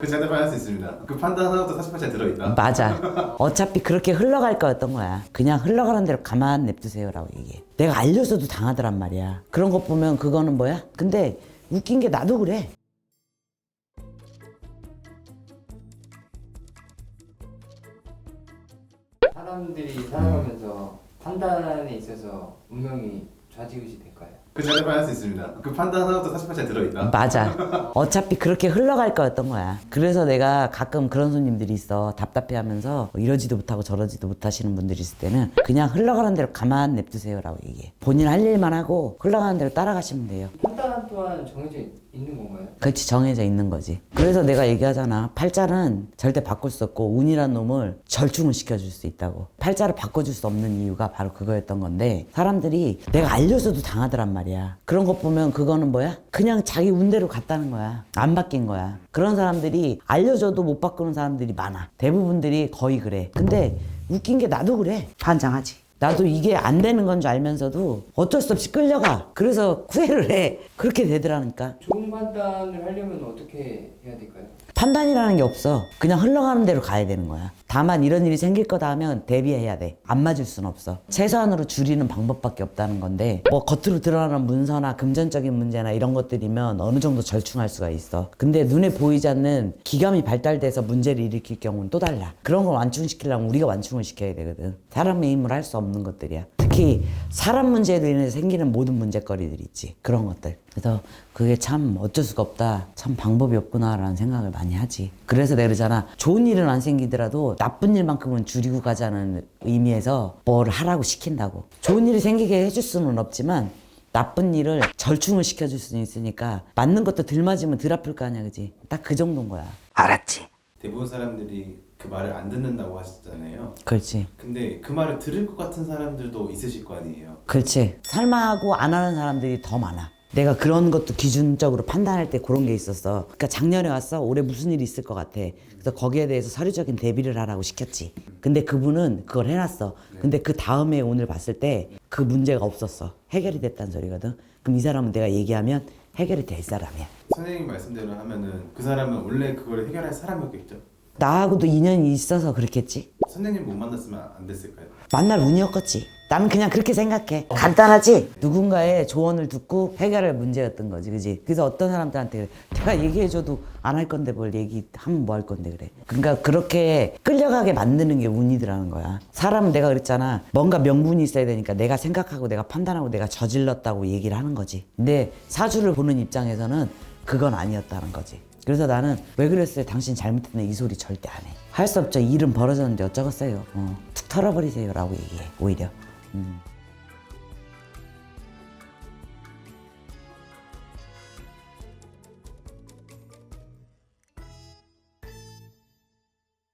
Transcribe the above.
그 대답을 할수 있습니다. 그 판단 하나도 48째 들어있다. 맞아. 어차피 그렇게 흘러갈 거였던 거야. 그냥 흘러가는 대로 가만 냅두세요라고 얘기해. 내가 알려줘도 당하더란 말이야. 그런 것 보면 그거는 뭐야? 근데 웃긴 게 나도 그래. 사람들이 살아가면서 판단에 있어서 운명이 좌지우지 될까요? 그 대답을 할수 있습니다. 그 판단 하나도 48째 들어있다. 맞아. 어차피 그렇게 흘러갈 거였던 거야. 그래서 내가 가끔 그런 손님들이 있어. 답답해 하면서 이러지도 못하고 저러지도 못하시는 분들이 있을 때는 그냥 흘러가는 대로 가만 냅두세요라고 얘기해. 본인 할 일만 하고 흘러가는 대로 따라가시면 돼요. 판단 또한 정해져 있는 건가요? 그렇지 정해져 있는 거지. 그래서 내가 얘기하잖아. 팔자는 절대 바꿀 수 없고 운이란 놈을 절충을 시켜줄 수 있다고. 팔자를 바꿔줄 수 없는 이유가 바로 그거였던 건데 사람들이 내가 알려줘도 당하더란 말이야. 그런 것 보면 그거는 뭐야? 그냥 자기 운대로 갔다는 거야. 안 바뀐 거야. 그런 사람들이 알려줘도 못 바꾸는 사람들이 많아. 대부분들이 거의 그래. 근데 웃긴 게 나도 그래. 반장하지. 나도 이게 안 되는 건 줄 알면서도 어쩔 수 없이 끌려가. 그래서 후회를 해. 그렇게 되더라니까. 좋은 판단을 하려면 어떻게 해야 될까요? 판단이라는 게 없어. 그냥 흘러가는 대로 가야 되는 거야. 다만 이런 일이 생길 거다 하면 대비해야 돼. 안 맞을 순 없어. 최소한으로 줄이는 방법밖에 없다는 건데 뭐 겉으로 드러나는 문서나 금전적인 문제나 이런 것들이면 어느 정도 절충할 수가 있어. 근데 눈에 보이지 않는 기감이 발달돼서 문제를 일으킬 경우는 또 달라. 그런 걸 완충시키려면 우리가 완충을 시켜야 되거든. 사람의 힘으로 할수 없는 것들이야. 특히 사람 문제로 인해서 생기는 모든 문제거리들 있지. 그런 것들. 그래서 그게 참 어쩔 수가 없다. 참 방법이 없구나라는 생각을 많이 하지. 그래서 내가 그러잖아. 좋은 일은 안 생기더라도 나쁜 일만큼은 줄이고 가자는 의미에서 뭘 하라고 시킨다고. 좋은 일이 생기게 해줄 수는 없지만 나쁜 일을 절충을 시켜줄 수는 있으니까 맞는 것도 덜 맞으면 덜 아플 거 아니야, 그지? 딱 그 정도인 거야. 알았지? 대부분 사람들이 그 말을 안 듣는다고 하셨잖아요. 그렇지. 근데 그 말을 들을 것 같은 사람들도 있으실 거 아니에요. 그렇지. 설마 하고 안 하는 사람들이 더 많아. 내가 그런 것도 기준적으로 판단할 때 그런 게 있었어. 그러니까 작년에 왔어. 올해 무슨 일이 있을 것 같아. 그래서 거기에 대해서 서류적인 대비를 하라고 시켰지. 근데 그분은 그걸 해놨어. 근데 그 다음에 오늘 봤을 때 그 문제가 없었어. 해결이 됐다는 소리거든. 그럼 이 사람은 내가 얘기하면 해결이 될 사람이야. 선생님 말씀대로 하면은 그 사람은 원래 그걸 해결할 사람이었겠죠. 나하고도 인연이 있어서 그렇겠지. 선생님 못 만났으면 안 됐을까요? 만날 운이었겠지. 나는 그냥 그렇게 생각해. 간단하지? 누군가의 조언을 듣고 해결할 문제였던 거지, 그지? 그래서 어떤 사람들한테 그래. 내가 얘기해줘도 안 할 건데 뭘 얘기하면 뭐 할 건데 그래. 그러니까 그렇게 끌려가게 만드는 게 운이더라는 거야. 사람은 내가 그랬잖아. 뭔가 명분이 있어야 되니까 내가 생각하고 내가 판단하고 내가 저질렀다고 얘기를 하는 거지. 근데 사주를 보는 입장에서는 그건 아니었다는 거지. 그래서 나는 왜 그랬어요? 당신 잘못했네 이 소리 절대 안 해. 할 수 없죠. 일은 벌어졌는데 어쩌겠어요. 어, 툭 털어버리세요라고 얘기해. 오히려. 음.